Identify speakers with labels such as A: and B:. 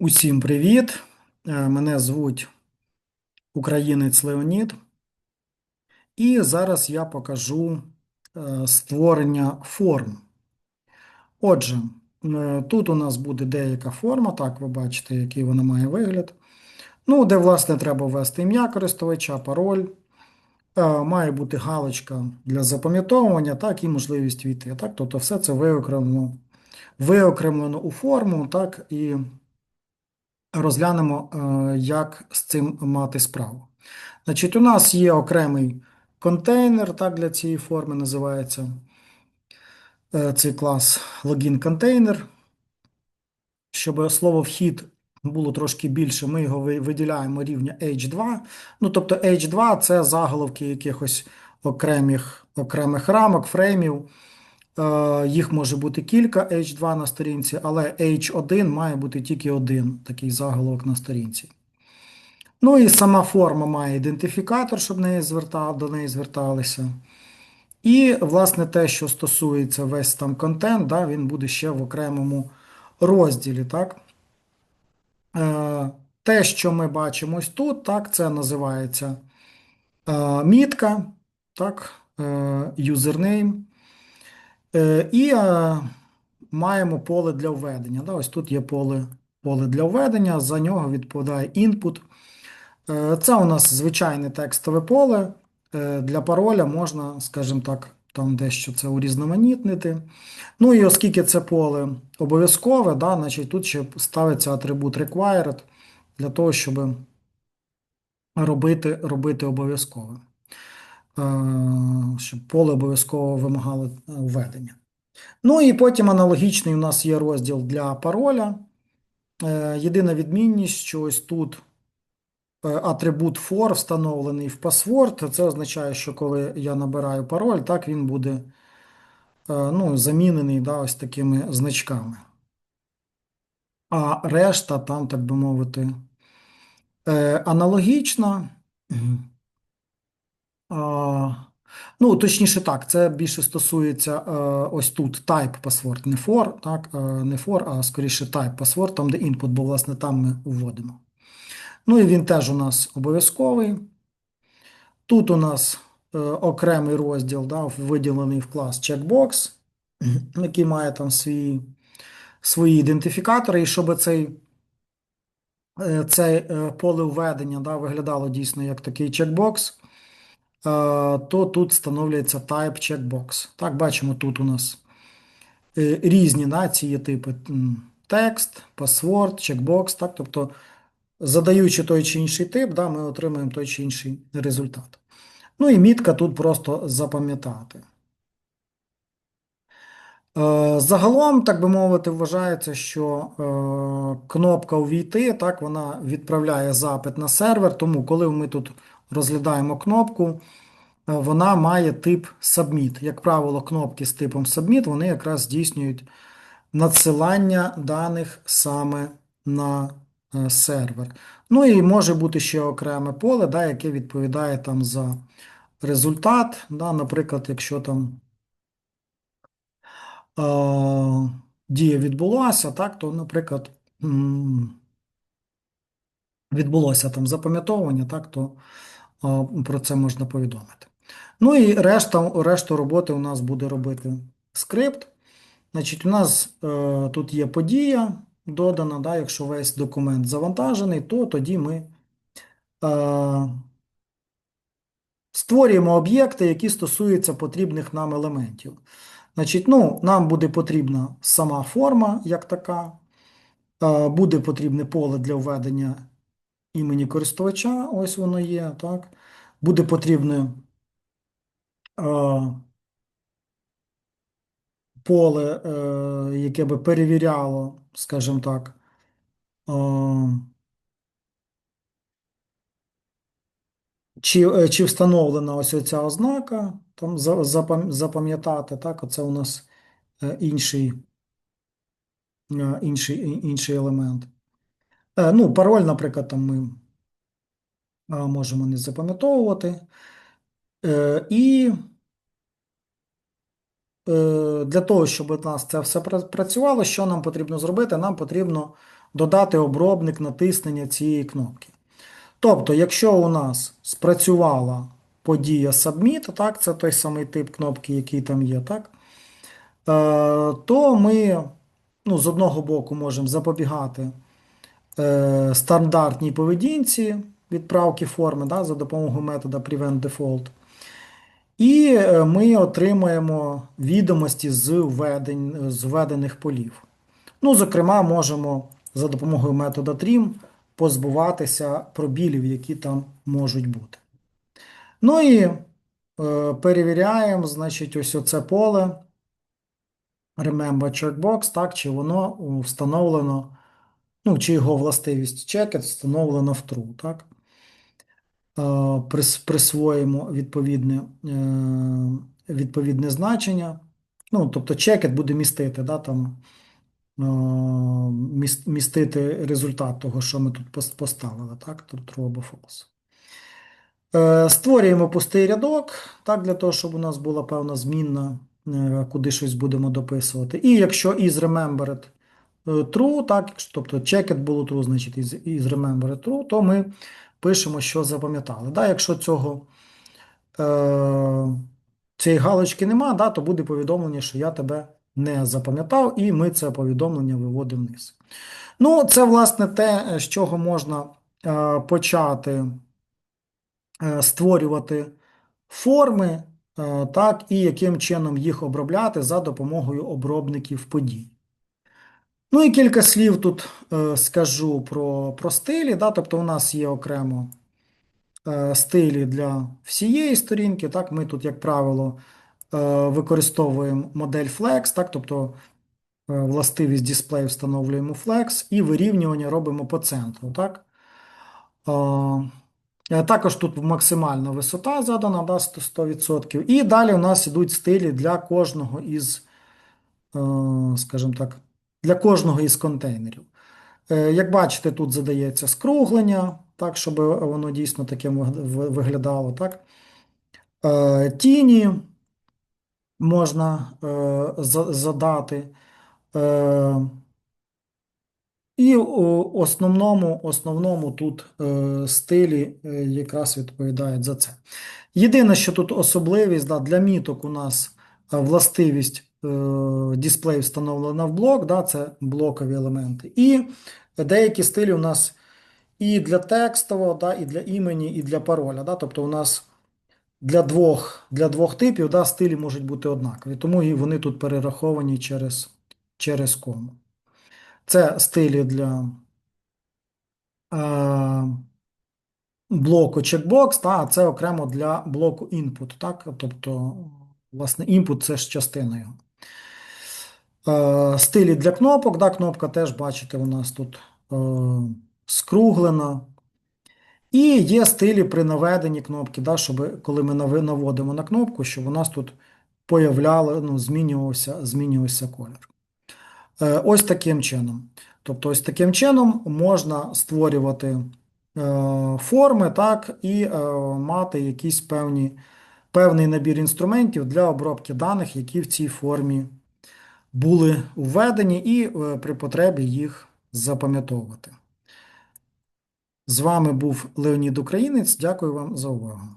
A: Усім привіт! Е, Мене звуть Українець Леонід. І зараз я покажу е, створення форм. Отже, е, тут у нас буде деяка форма, так ви бачите, який вона має вигляд. Ну, де, власне, треба ввести ім'я користувача, пароль. Має бути галочка для запам'ятовування, так, і можливість війти. Так? Тобто все це виокремлено, виокремлено у форму, так, і розглянемо, е, як з цим мати справу. Значить, у нас є окремий контейнер, так, для цієї форми називається е, цей клас логін контейнер. Щоб слово вхід було трошки більше, ми його виділяємо рівня H2. Ну, тобто H2 це заголовки якихось окремих, окремих рамок, фреймів. Е, Їх може бути кілька H2 на сторінці, але H1 має бути тільки один такий заголовок на сторінці. Ну і сама форма має ідентифікатор, щоб неї зверта- до неї зверталися. І, власне, те, що стосується весь там контент, да, він буде ще в окремому розділі. Так? Е, те, що ми бачимо тут, так, це називається е, мітка, так, username. Е, і е, маємо поле для введення. Ось тут є поле, поле для введення, за нього відповідає input. Е, Це у нас звичайне текстове поле. Для пароля можна, скажімо так, там дещо це урізноманітнити. Ну і оскільки це поле обов'язкове, да, значить тут ще ставиться атрибут required для того, щоб робити, робити обов'язкове. Щоб поле обов'язково вимагало е, введення. Ну і потім аналогічний у нас є розділ для пароля. Е, Єдина відмінність, що ось тут е, атрибут for встановлений в password. Це означає, що коли я набираю пароль, так він буде ну, замінений да, ось такими значками. А решта там, так би мовити, аналогічна. Ну, точніше так, це більше стосується е, ось тут type password, не for, так, е, не for, а скоріше type password, там, де input, бо, власне, там ми вводимо. Ну і він теж у нас обов'язковий. Тут у нас е, окремий розділ, да, виділений в клас checkbox, який має там свої, свої ідентифікатори, і щоб цей, це поле введення да, виглядало дійсно як такий чекбокс, то тут встановлюється type checkbox. Так, бачимо, тут у нас е, різні да, ці є типи текст, password, чекбокс, так, тобто задаючи той чи інший тип, да, ми отримуємо той чи інший результат. Ну і мітка тут просто запам'ятати. Е, Загалом, так би мовити, вважається, що е, кнопка увійти, так, вона відправляє запит на сервер, тому коли ми тут розглядаємо кнопку, е, вона має тип Submit. Як правило, кнопки з типом Submit, вони якраз здійснюють надсилання даних саме на е, сервер. Ну і може бути ще окреме поле, да, яке відповідає там за результат. Да, Наприклад, якщо там е, дія відбулася, так, то, наприклад, відбулося там запам'ятовування, так, то про це можна повідомити. Ну і решта, решту роботи у нас буде робити скрипт. Значить, у нас е, тут є подія додана, да, якщо весь документ завантажений, то тоді ми е, створюємо об'єкти, які стосуються потрібних нам елементів. Значить, ну, нам буде потрібна сама форма як така, е, буде потрібне поле для введення імені користувача, ось воно є, так. Буде потрібне е, поле, е, яке би перевіряло, скажімо так, е, чи, чи встановлена ось оця ознака, там запам'ятати, так, оце у нас е, інший, е, інший, інший елемент. Е, Ну, пароль, наприклад, там ми е, можемо не запам'ятовувати. Е, І для того, щоб у нас це все працювало, що нам потрібно зробити? Нам потрібно додати обробник натиснення цієї кнопки. Тобто, якщо у нас спрацювала подія Submit, так, це той самий тип кнопки, який там є, так, то ми ну, з одного боку можемо запобігати е, стандартній поведінці відправки форми да, за допомогою метода Prevent Default. І е, ми отримаємо відомості з введень, з введених полів. Ну, зокрема, можемо за допомогою метода Trim позбуватися пробілів, які там можуть бути. Ну і е, перевіряємо, значить, ось оце поле. Remember checkbox, так, чи воно встановлено, ну, чи його властивість checked встановлено в true, так. Е, присвоїмо відповідне, е, відповідне значення. Ну, тобто, checked буде містити, да, там, е, містити результат того, що ми тут поставили, так, тут true або false. Створюємо пустий рядок, так, для того, щоб у нас була певна змінна, куди щось будемо дописувати. І якщо is remembered true, так, тобто checked було true, значить is remembered true, то ми пишемо, що запам'ятали. Да, Якщо цього, е, цієї галочки нема, да, то буде повідомлення, що я тебе не запам'ятав, і ми це повідомлення виводимо вниз. Ну, це, власне, те, з чого можна е, почати е, створювати форми, е, так, і яким чином їх обробляти за допомогою обробників подій. Ну і кілька слів тут е, скажу про про стилі. Да? Тобто у нас є окремо е, стилі для всієї сторінки. Так? Ми тут, як правило, е, використовуємо модель Flex, так? тобто е, властивість дисплею встановлюємо Flex і вирівнювання робимо по центру. Так? Е, також тут максимальна висота задана да, 100%. І далі у нас йдуть стилі для кожного із, е, скажімо так, для кожного із контейнерів. Е, як бачите, тут задається скруглення, так, щоб воно дійсно таким виглядало. Так. Е, тіні можна е, задати. І у основному основному тут стилі якраз відповідають за це. Єдине, що тут особливість для міток у нас властивість дисплей встановлено в блок, да, це блокові елементи. І деякі стилі у нас і для текстового, да, і для імені, і для пароля. Да, Тобто у нас для двох для двох типів да, стилі можуть бути однакові, тому і вони тут перераховані через через кому. Це стилі для е, блоку checkbox, та, а це окремо для блоку input. Так? Тобто, власне, input це ж частина його. Е, стилі для кнопок. Да, Кнопка теж, бачите, у нас тут е, скруглена. І є стилі при наведенні кнопки, да, щоб коли ми наводимо на кнопку, щоб у нас тут появляло, ну, змінювався змінювався колір. Е, ось таким чином. Тобто, ось таким чином можна створювати форми, так, і мати якийсь певні, певний набір інструментів для обробки даних, які в цій формі були введені, і е, при потребі їх запам'ятовувати. З вами був Леонід Українець. Дякую вам за увагу.